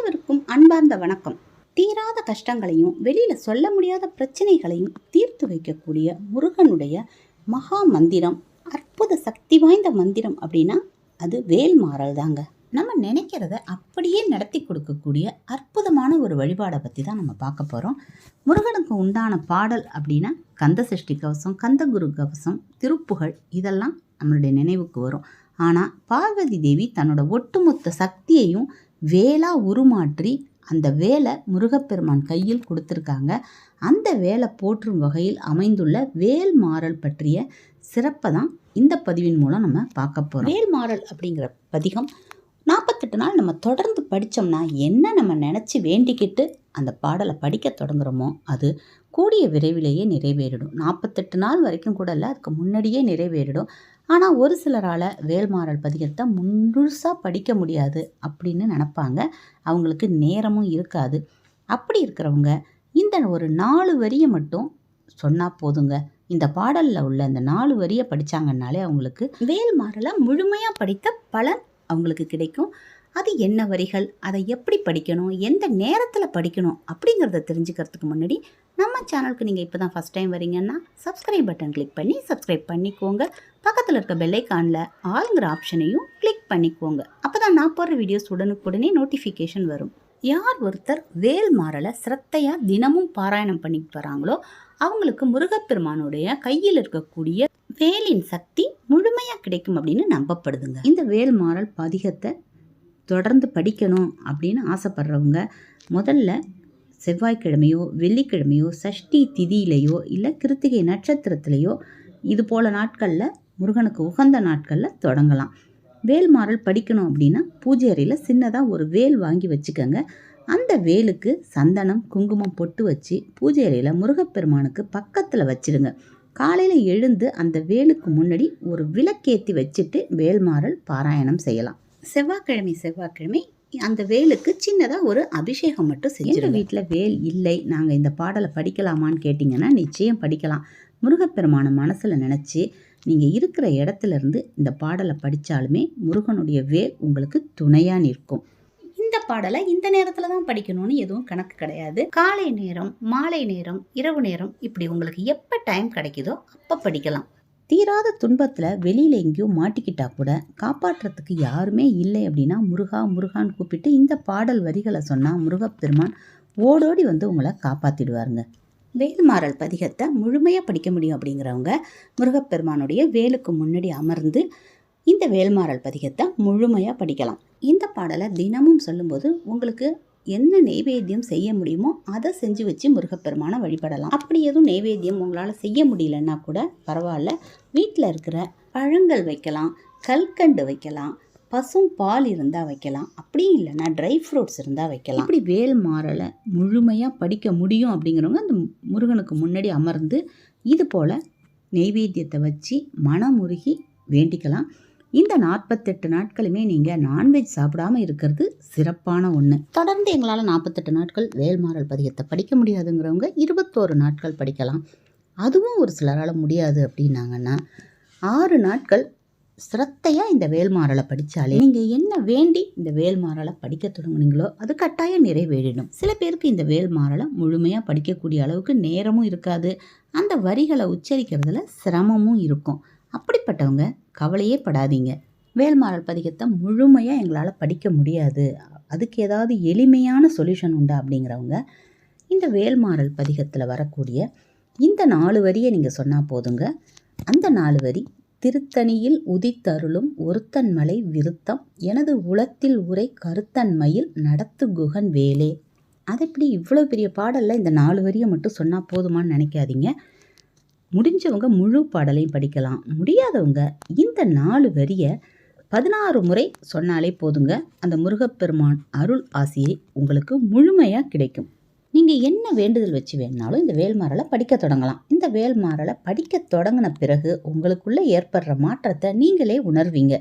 அனைவருக்கும் அன்பார்ந்த வணக்கம். தீராத கஷ்டங்களையும் வெளியில சொல்ல முடியாத பிரச்சனைகளையும் தீர்த்து வைக்கக்கூடிய முருகனுடைய மகா மந்திரம் அற்புத சக்தி வாய்ந்த மந்திரம் அப்படின்னா அது வேல்மாறல் தாங்க. நம்ம நினைக்கிறத அப்படியே நடத்தி கொடுக்கக்கூடிய அற்புதமான ஒரு வழிபாடை பற்றி தான் நம்ம பார்க்க போகிறோம் முருகனுக்கு உண்டான பாடல் அப்படின்னா கந்த சஷ்டி கவசம் கந்தகுரு கவசம் திருப்புகழ் இதெல்லாம் நம்மளுடைய நினைவுக்கு வரும். ஆனால் பார்வதி தேவி தன்னோட ஒட்டுமொத்த சக்தியையும் வேலா உருமாற்றி அந்த வேலை முருகப்பெருமான் கையில் கொடுத்துருக்காங்க. அந்த வேலை போற்றும் வகையில் அமைந்துள்ள வேல் மாறல் பற்றிய சிறப்பை தான் இந்த பதிவின் மூலம் நம்ம பார்க்க போகிறோம் வேல் மாறல் அப்படிங்கிற பதிகம் நாற்பத்தெட்டு நாள் நம்ம தொடர்ந்து படித்தோம்னா என்ன நம்ம நினச்சி வேண்டிக்கிட்டு அந்த பாடலை படிக்க தொடங்குறோமோ அது கூடிய விரைவிலேயே நிறைவேறிடும். நாற்பத்தெட்டு நாள் வரைக்கும் கூட இல்லை அதுக்கு முன்னாடியே நிறைவேறிடும். ஆனால் ஒரு சிலரால் வேல்மாறல் பதிகத்தை முழுசாக படிக்க முடியாது அப்படின்னு நினப்பாங்க. அவங்களுக்கு நேரமும் இருக்காது. அப்படி இருக்கிறவங்க இந்த ஒரு நாலு வரியை மட்டும் சொன்னால் போதுங்க. இந்த பாடலில் உள்ள இந்த நாலு வரியை படித்தாங்கன்னாலே அவங்களுக்கு வேல்மாறலை முழுமையாக படித்த பலன் அவங்களுக்கு கிடைக்கும். அது என்ன வரிகள்? அதை எப்படி படிக்கணும்? எந்த நேரத்தில் படிக்கணும்? அப்படிங்கிறத தெரிஞ்சுக்கிறதுக்கு முன்னாடி நம்ம சேனலுக்கு நீங்கள் இப்போ தான் ஃபஸ்ட் டைம் வரீங்கன்னா சப்ஸ்கிரைப் பட்டன் கிளிக் பண்ணி சப்ஸ்கிரைப் பண்ணிக்கோங்க. பக்கத்தில் இருக்க பெல்லைக்கானில் ஆளுங்கிற ஆப்ஷனையும் கிளிக் பண்ணிக்கோங்க. அப்போ தான் நான் போடுற வீடியோஸ் உடனுக்குடனே நோட்டிஃபிகேஷன் வரும். யார் ஒருத்தர் வேல் மாறலை சிரத்தையாக தினமும் பாராயணம் பண்ணிட்டு வராங்களோ அவங்களுக்கு முருகப்பெருமானுடைய கையில் இருக்கக்கூடிய வேலின் சக்தி முழுமையாக கிடைக்கும் அப்படின்னு நம்பப்படுதுங்க. இந்த வேல் மாறல் பதிகத்தை தொடர்ந்து படிக்கணும் அப்படின்னு ஆசைப்படுறவங்க முதல்ல செவ்வாய்க்கிழமையோ வெள்ளிக்கிழமையோ சஷ்டி திதியிலையோ இல்லை கிருத்திகை நட்சத்திரத்திலேயோ இது போல நாட்களில் முருகனுக்கு உகந்த நாட்களில் தொடங்கலாம். வேல் மாறல் படிக்கணும் அப்படின்னா பூஜை அறையில் சின்னதாக ஒரு வேல் வாங்கி வச்சுக்கோங்க. அந்த வேலுக்கு சந்தனம் குங்குமம் பொட்டு வச்சு பூஜை அறையில் முருகப்பெருமானுக்கு பக்கத்தில் வச்சிடுங்க காலையில் எழுந்து அந்த வேலுக்கு முன்னாடி ஒரு விளக்கேற்றி வச்சுட்டு வேல்மாறல் பாராயணம் செய்யலாம். செவ்வாய்க்கிழமை செவ்வாய்க்கிழமை அந்த வேலுக்கு சின்னதாக ஒரு அபிஷேகம் மட்டும் செஞ்சு வீட்டில் வேல் இல்லை. நாங்கள் இந்த பாடலை படிக்கலாமான்னு கேட்டிங்கன்னா நிச்சயம் படிக்கலாம். முருகப்பெருமான மனசில் நினச்சி நீங்கள் இருக்கிற இடத்துல இருந்து இந்த பாடலை படித்தாலுமே முருகனுடைய வேல் உங்களுக்கு துணையாக நிற்கும். இந்த பாடலை இந்த நேரத்தில் தான் படிக்கணும்னு எதுவும் கணக்கு கிடையாது. காலை நேரம் மாலை நேரம் இரவு நேரம் இப்படி உங்களுக்கு எப்போ டைம் கிடைக்குதோ அப்போ படிக்கலாம். தீராத துன்பத்தில் வெளியில் எங்கேயோ மாட்டிக்கிட்டா கூட காப்பாற்றுறதுக்கு யாருமே இல்லை அப்படின்னா முருகா முருகான்னு கூப்பிட்டு இந்த பாடல் வரிகளை சொன்னால் முருகப்பெருமான் ஓடோடி வந்து உங்களை காப்பாற்றிடுவாருங்க வேல்மாறல் பதிகத்தை முழுமையாக படிக்க முடியும் அப்படிங்கிறவங்க முருகப்பெருமானுடைய வேலுக்கு முன்னாடி அமர்ந்து இந்த வேல்மாறல் பதிகத்தை முழுமையாக படிக்கலாம். இந்த பாடலை தினமும் சொல்லும்போது உங்களுக்கு என்ன நெய்வேத்தியம் செய்ய முடியுமோ அதை செஞ்சு வச்சு முருகப்பெருமானை வழிபடலாம். அப்படி எதுவும் நெய்வேத்தியம் உங்களால் செய்ய முடியலன்னா கூட பரவாயில்ல. வீட்டில் இருக்கிற பழங்கள் வைக்கலாம் கல்கண்டு வைக்கலாம் பசும் பால் இருந்தால் வைக்கலாம். அப்படி இல்லைன்னா ட்ரை ஃப்ரூட்ஸ் இருந்தால் வைக்கலாம். இப்படி வேல் மாறலை முழுமையாக படிக்க முடியும் அப்படிங்கிறவங்க அந்த முருகனுக்கு முன்னாடி அமர்ந்து இது போல் நெய்வேத்தியத்தை வச்சு மனமுருகி வேண்டிக்கலாம். இந்த நாற்பத்தெட்டு நாட்களுமே நீங்கள் நான்வெஜ் சாப்பிடாம இருக்கிறது சிறப்பான ஒன்று தொடர்ந்து எங்களால் நாற்பத்தெட்டு நாட்கள் வேல்மாறல் பதிகத்தை படிக்க முடியாதுங்கிறவங்க இருபத்தோரு நாட்கள் படிக்கலாம். அதுவும் ஒரு சிலரால் முடியாது அப்படின்னாங்கன்னா ஆறு நாட்கள் சிரத்தையாக இந்த வேல்மாறலை படித்தாலே நீங்கள் என்ன வேண்டி இந்த வேல்மாறலை படிக்க தொடங்குனீங்களோ அது கட்டாயம் நிறைவேறிடும். சில பேருக்கு இந்த வேல்மாறலை முழுமையாக படிக்கக்கூடிய அளவுக்கு நேரமும் இருக்காது. அந்த வரிகளை உச்சரிக்கிறதுல சிரமமும் இருக்கும். அப்படிப்பட்டவங்க கவலையே படாதீங்க. வேல்மாறல் பதிகத்தை முழுமையாக எங்களால் படிக்க முடியாது. அதுக்கு ஏதாவது எளிமையான சொல்யூஷன் உண்டா அப்படிங்கிறவங்க இந்த வேல்மாறல் பதிகத்தில் வரக்கூடிய இந்த நாலு வரியை நீங்கள் சொன்னால் போதுங்க. அந்த நாலு வரி திருத்தணியில் உதித்தருளும் ஒருத்தன் மலை விருத்தம் எனது உளத்தில் உரை கருத்தன்மையில் நடத்து குகன் வேலே. அது எப்படி இவ்வளோ பெரிய பாடலில் இந்த நாலு வரியை மட்டும் சொன்னால் போதுமான்னு நினைக்காதீங்க. முடிஞ்சவங்க முழு பாடலையும் படிக்கலாம். முடியாதவங்க இந்த நாலு வரியை பதினாறு முறை சொன்னாலே போதுங்க. அந்த முருகப்பெருமான் அருள் ஆசியை உங்களுக்கு முழுமையாக கிடைக்கும். நீங்கள் என்ன வேண்டுதல் வச்சு வேணாலும் இந்த வேல்மாறலை படிக்க தொடங்கலாம். இந்த வேல்மாறலை படிக்க தொடங்கின பிறகு உங்களுக்குள்ளே ஏற்படுற மாற்றத்தை நீங்களே உணர்வீங்க.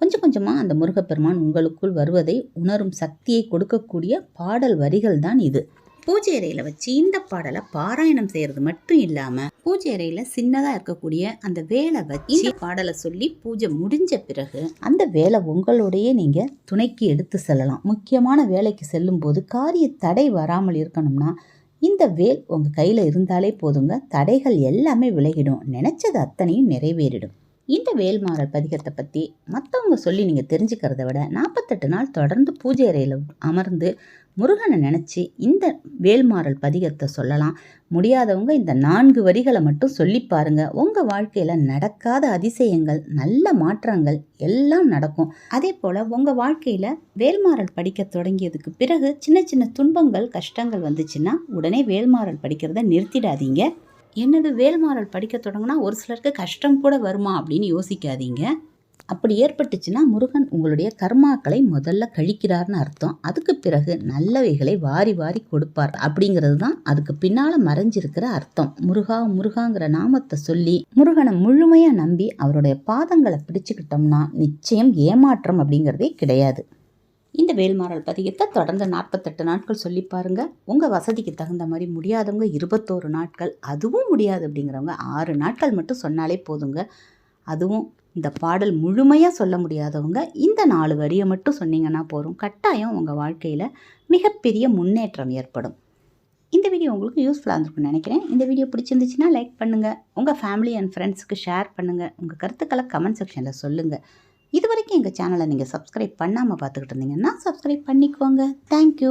கொஞ்சம் கொஞ்சமாக அந்த முருகப்பெருமான் உங்களுக்குள் வருவதை உணரும் சக்தியை கொடுக்கக்கூடிய பாடல் வரிகள் தான் இது. பூஜை அறையில் வச்சு இந்த பாடலை பாராயணம் செய்கிறது மட்டும் இல்லாமல் பூஜை அறையில் சின்னதாக இருக்கக்கூடிய அந்த வேலை வச்சு இந்த பாடலை சொல்லி பூஜை முடிஞ்ச பிறகு அந்த வேலை உங்களுடைய நீங்கள் துணைக்கு எடுத்து செல்லலாம். முக்கியமான வேலைக்கு செல்லும்போது காரிய தடை வராமல் இருக்கணும்னா இந்த வேல் உங்கள் கையில் இருந்தாலே போதுங்க. தடைகள் எல்லாமே விலகிடும். நினச்சது அத்தனையும் நிறைவேறிடும். இந்த வேல்மாறல் பதிகத்தை பற்றி மற்றவங்க சொல்லி நீங்கள் தெரிஞ்சுக்கிறத விட நாற்பத்தெட்டு நாள் தொடர்ந்து பூஜை அறையில் அமர்ந்து முருகனை நினச்சி இந்த வேல்மாறல் பதிகத்தை சொல்லலாம். முடியாதவங்க இந்த நான்கு வரிகளை மட்டும் சொல்லி பாருங்கள் உங்கள் வாழ்க்கையில் நடக்காத அதிசயங்கள் நல்ல மாற்றங்கள் எல்லாம் நடக்கும். அதே போல் உங்கள் வாழ்க்கையில் வேல்மாறல் படிக்க தொடங்கியதுக்கு பிறகு சின்ன சின்ன துன்பங்கள் கஷ்டங்கள் வந்துச்சுன்னா உடனே வேல்மாறல் படிக்கிறத நிறுத்திடாதீங்க. என்னது வேல்மாறல் படிக்க தொடங்கினா ஒரு சிலருக்கு கஷ்டம் கூட வருமா அப்படின்னு யோசிக்காதீங்க. அப்படி ஏற்பட்டுச்சுன்னா முருகன் உங்களுடைய கர்மாக்களை முதல்ல கழிக்கிறார்னு அர்த்தம். அதுக்கு பிறகு நல்லவைகளை வாரி வாரி கொடுப்பார் அப்படிங்கிறது தான் அதுக்கு பின்னால் மறைஞ்சிருக்கிற அர்த்தம். முருகா முருகாங்கிற நாமத்தை சொல்லி முருகனை முழுமையாக நம்பி அவருடைய பாதங்களை பிடிச்சுக்கிட்டோம்னா நிச்சயம் ஏமாற்றம் அப்படிங்கிறதே கிடையாது. இந்த வேல்மாறல் பதிகத்தை தொடர்ந்து நாற்பத்தெட்டு நாட்கள் சொல்லி பாருங்க. உங்கள் வசதிக்கு தகுந்த மாதிரி முடியாதவங்க இருபத்தோரு நாட்கள் அதுவும் முடியாது அப்படிங்கிறவங்க ஆறு நாட்கள் மட்டும் சொன்னாலே போதுங்க. அதுவும் இந்த பாடல் முழுமையாக சொல்ல முடியாதவங்க இந்த நாலு வரியை மட்டும் சொன்னீங்கன்னா போதும். கட்டாயம் உங்கள் வாழ்க்கையில் மிகப்பெரிய முன்னேற்றம் ஏற்படும். இந்த வீடியோ உங்களுக்கு யூஸ்ஃபுல்லாக இருந்திருக்கும்னு நினைக்கிறேன். இந்த வீடியோ பிடிச்சிருந்துச்சுன்னா லைக் பண்ணுங்கள் உங்கள் ஃபேமிலி அண்ட் ஃப்ரெண்ட்ஸுக்கு ஷேர் பண்ணுங்கள் உங்கள் கருத்துக்களை கமெண்ட் செக்ஷனில் சொல்லுங்கள் இது வரைக்கும் எங்கள் சேனலை நீங்கள் சப்ஸ்கிரைப் பண்ணாமல் பார்த்துக்கிட்டு இருந்தீங்கன்னா சப்ஸ்கிரைப் பண்ணிக்கோங்க. தேங்க்யூ